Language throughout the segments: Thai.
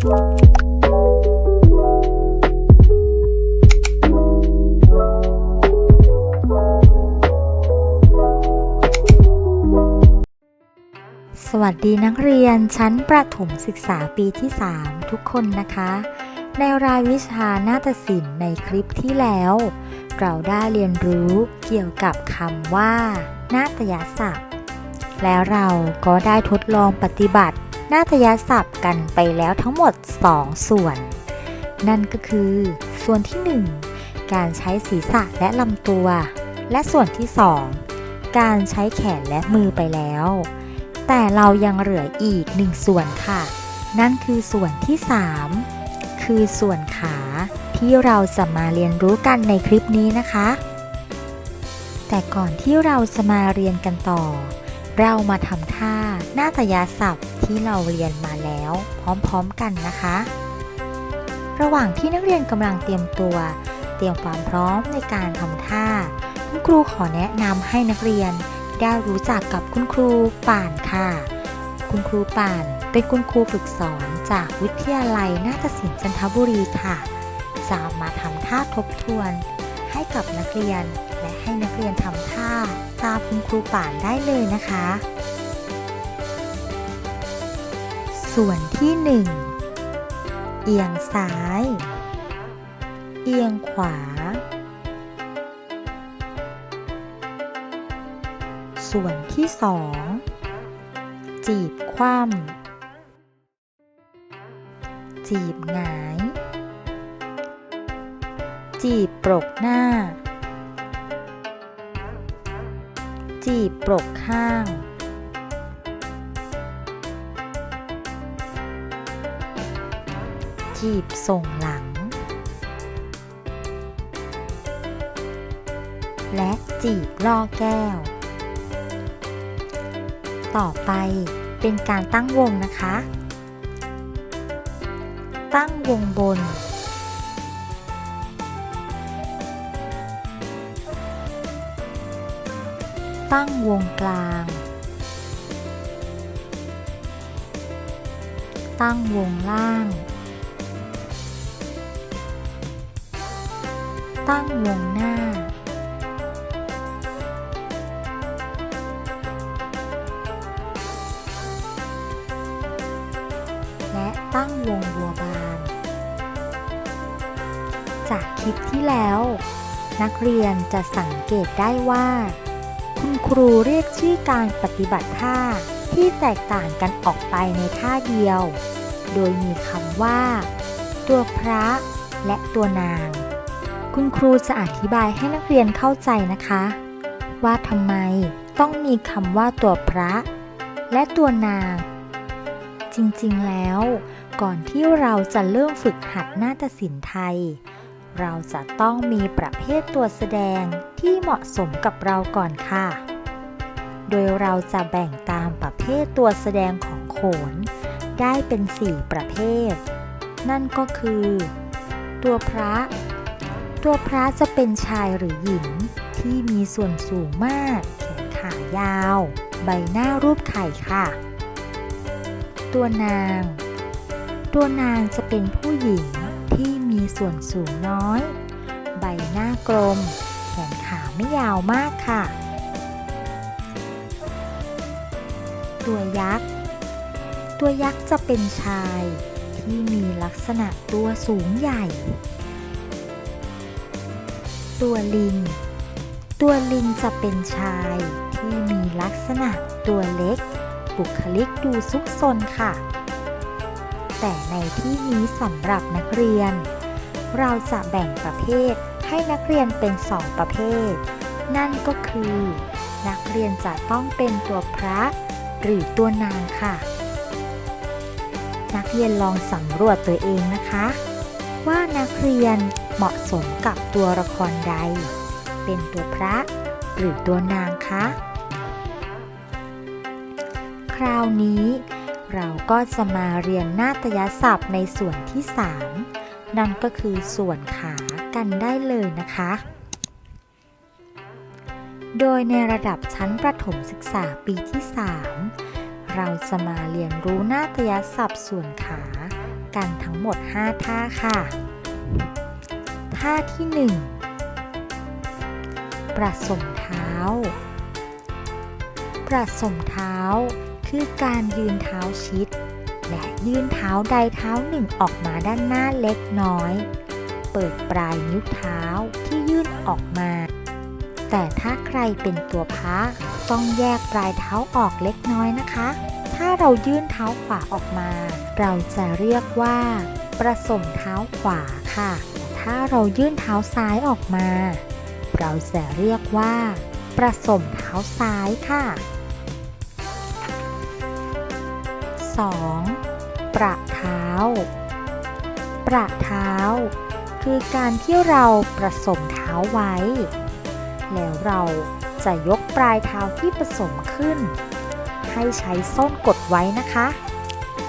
สวัสดีนักเรียนชั้นประถมศึกษาปีที่ 3 ทุกคนนะคะ ในรายวิชานาฏศิลป์ในคลิปที่แล้ว เราได้เรียนรู้เกี่ยวกับคำว่า นาฏยศัพท์ แล้วเราก็ได้ทดลองปฏิบัติ นาฏยศัพท์กันไปแล้วทั้งหมด 2 ส่วน นั่นก็คือ ส่วนที่ 1 การใช้ศีรษะและลำตัว และส่วนที่ 2 การใช้แขนและมือไปแล้ว แต่เรายังเหลืออีกหนึ่งส่วนค่ะ นั่นคือส่วนที่ 3 คือส่วนขาที่เราจะมาเรียนรู้กันในคลิปนี้นะคะ แต่ก่อนที่เราจะมาเรียนกันต่อ เรามาทำท่าหน้าฏยาศัพท์ที่เราเรียนมาแล้ว พร้อมๆกันนะคะ ระหว่างที่นักเรียนกำลังเตรียมตัว เตรียมความพร้อมในการทำท่า คุณครูขอแนะนำให้นักเรียนได้รู้จักกับคุณครูป่านค่ะ คุณครูป่านเป็นคุณครูฝึกสอนจากวิทยาลัยนาฏศิลป์จันทบุรีค่ะ จะามาทำท่าทบทวน ให้กับนักเรียนและให้นักเรียนทำท่า ตามคุณครูป่านได้เลยนะคะ ส่วนที่ 1 เอียงซ้าย เอียงขวา ส่วนที่สองจีบคว่ำจีบหงาย จีบปรกหน้า จีบปรกข้าง จีบส่งหลัง และจีบล่อแก้ว ต่อไปเป็นการตั้งวงนะคะ ตั้งวงบน ตั้งวงกลาง ตั้งวงล่าง ตั้งวงหน้า และตั้งวงบัวบาน จากคลิปที่แล้ว นักเรียนจะสังเกตได้ว่า คุณครูเรียกชื่อการปฏิบัติท่าที่แตกต่างกันออกไปในท่าเดียว โดยมีคำว่า ตัวพระและตัวนาง คุณครูจะอธิบายให้นักเรียนเข้าใจนะคะ ว่าทำไมต้องมีคำว่าตัวพระ และตัวนาง จริงๆแล้ว ก่อนที่เราจะเริ่มฝึกหัดนาฏศิลป์ไทย เราจะต้องมีประเภทตัวแสดงที่เหมาะสมกับเราก่อนค่ะ โดยเราจะแบ่งตามประเภทตัวแสดงของโขน ได้เป็น 4 ประเภท นั่นก็คือ ตัวพระ ตัวพระจะเป็นชายหรือหญิงที่มีส่วนสูงมากแขนขายาว ใบหน้ารูปไข่ค่ะ ตัวนาง ตัวนางจะเป็นผู้หญิง มีส่วนสูงน้อย ใบหน้ากลม แขนขาไม่ยาวมากค่ะ ตัวยักษ์ ตัวยักษ์จะเป็นชายที่มีลักษณะตัวสูงใหญ่ ตัวลิง ตัวลิงจะเป็นชายที่มีลักษณะตัวเล็ก บุคลิกดูซุกซนค่ะแต่ในที่นี้สำหรับนักเรียน เราจะแบ่งประเภทให้นักเรียนเป็นสองประเภท นั่นก็คือ นักเรียนจะต้องเป็นตัวพระ หรือตัวนางค่ะ นักเรียนลองสำรวจตัวเองนะคะ ว่านักเรียนเหมาะสมกับตัวละครใด เป็นตัวพระหรือตัวนางคะ คราวนี้เราก็จะมาเรียนนาฏยศัพท์ในส่วนที่ 3 นั่นก็คือส่วนขากันได้เลยนะคะ โดยในระดับชั้นประถมศึกษาปีที่ 3 เราจะมาเรียนรู้นาฏยศัพท์ส่วนขากันทั้งหมด 5 ท่าค่ะ ท่าที่ 1 ประสมเท้า ประสมเท้าคือการยืนเท้าชิด ยื่นเท้าใดเท้าหนึ่งออกมาด้านหน้าเล็กน้อย เปิดปลายนิ้วเท้าที่ยื่นออกมา แต่ถ้าใครเป็นตัวพระต้องแยกปลายเท้าออกเล็กน้อยนะคะ ถ้าเรายื่นเท้าขวาออกมา เราจะเรียกว่า ประสมเท้าขวาค่ะ ถ้าเรายื่นเท้าซ้ายออกมา เราจะเรียกว่า ประสมเท้าซ้ายค่ะ 2. ประเท้า ประเท้า คือการที่เราประสมเท้าไว้ แล้วเราจะยกปลายเท้าที่ผสมขึ้น ให้ใช้ส้นกดไว้นะคะ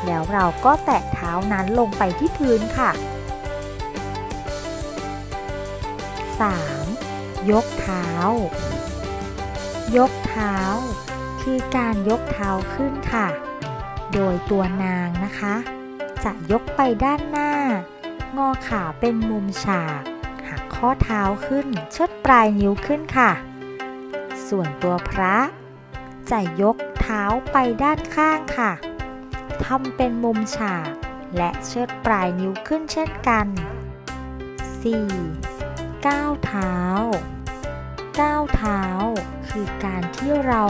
แล้วเราก็แตะเท้านั้นลงไปที่พื้นค่ะ 3. ยกเท้า ยกเท้า คือการยกเท้าขึ้นค่ะ โดยตัวนางนะคะ จะยกไปด้านหน้า งอขาเป็นมุมฉาก หักข้อเท้าขึ้นเชิดปลายนิ้วขึ้นค่ะ ส่วนตัวพระ จะยกเท้าไปด้านข้างค่ะทำเป็นมุมฉาก และเชิดปลายนิ้วขึ้นเช่นกัน 4. ก้าวเท้า ก้าวเท้า คือการที่เรา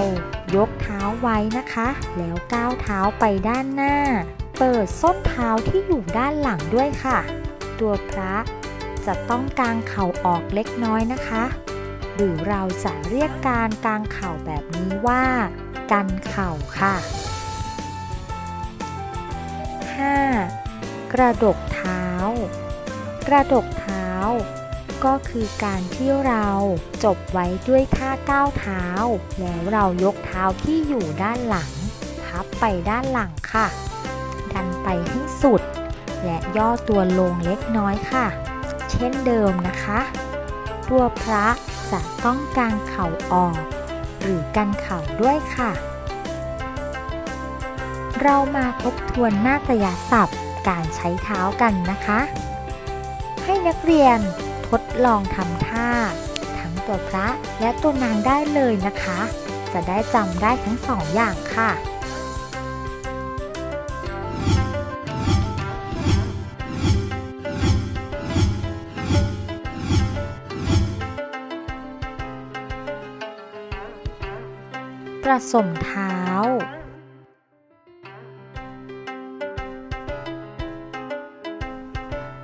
ยกเท้าไว้นะคะ แล้วก้าวเท้าไปด้านหน้า เปิดส้นเท้าที่อยู่ด้านหลังด้วยค่ะ ตัวพระจะต้องกางเข่าออกเล็กน้อยนะคะ หรือเราจะเรียกการกางเข่าแบบนี้ว่า กันเข่าค่ะ 5. กระดกเท้า กระดกเท้า ก็คือการที่เราจบไว้ด้วยท่าก้าวเท้า แล้วเรายกเท้าที่อยู่ด้านหลัง พับไปด้านหลังค่ะ ดันไปให้สุด และย่อตัวลงเล็กน้อยค่ะ เช่นเดิมนะคะ ตัวพระจะต้องกางเข่าออก หรือกันเข่าด้วยค่ะ เรามาทบทวนนาฏยศัพท์การใช้เท้ากันนะคะ ให้นักเรียน ดลองทำท่า ทั้งตัวพระและตัวนางได้เลยนะคะ จะได้จำได้ทั้งสองอย่างค่ะ ประสมเท้า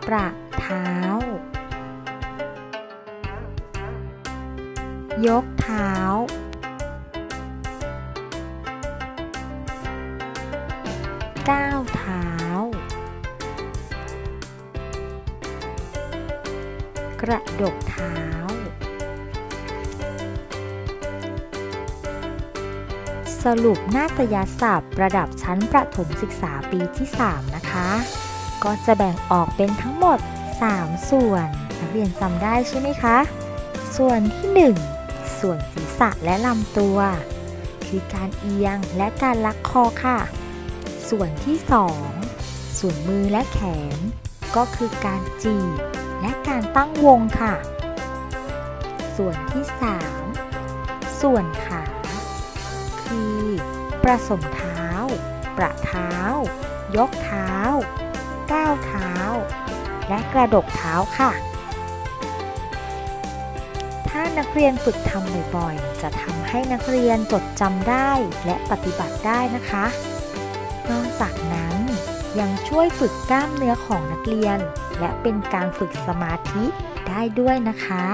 ประเท้า ยกเท้า ก้าวเท้า กระดกเท้า สรุปนาฏยศัพท์ระดับชั้นประถมศึกษาปีที่ 3 นะคะ ก็จะแบ่งออกเป็นทั้งหมด 3 ส่วน นักเรียนจำได้ใช่ไหมคะ ส่วนที่ 1 ส่วนศีรษะและลำตัว คือการเอียงและการลักคอค่ะ ส่วนที่ 2 ส่วนมือและแขน ก็คือการจีบและการตั้งวงค่ะ ส่วนที่ 3 ส่วนขา คือประสมเท้า ประเท้า ยกเท้า ก้าวเท้า และกระดกเท้าค่ะ นักเรียนฝึกทำบ่อยๆ จะทำให้นักเรียนจดจำได้และปฏิบัติได้นะคะ นอกจากนั้นยังช่วยฝึกกล้ามเนื้อของนักเรียน และเป็นการฝึกสมาธิได้ด้วยนะคะ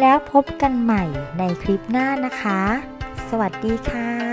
แล้วพบกันใหม่ในคลิปหน้านะคะ สวัสดีค่ะ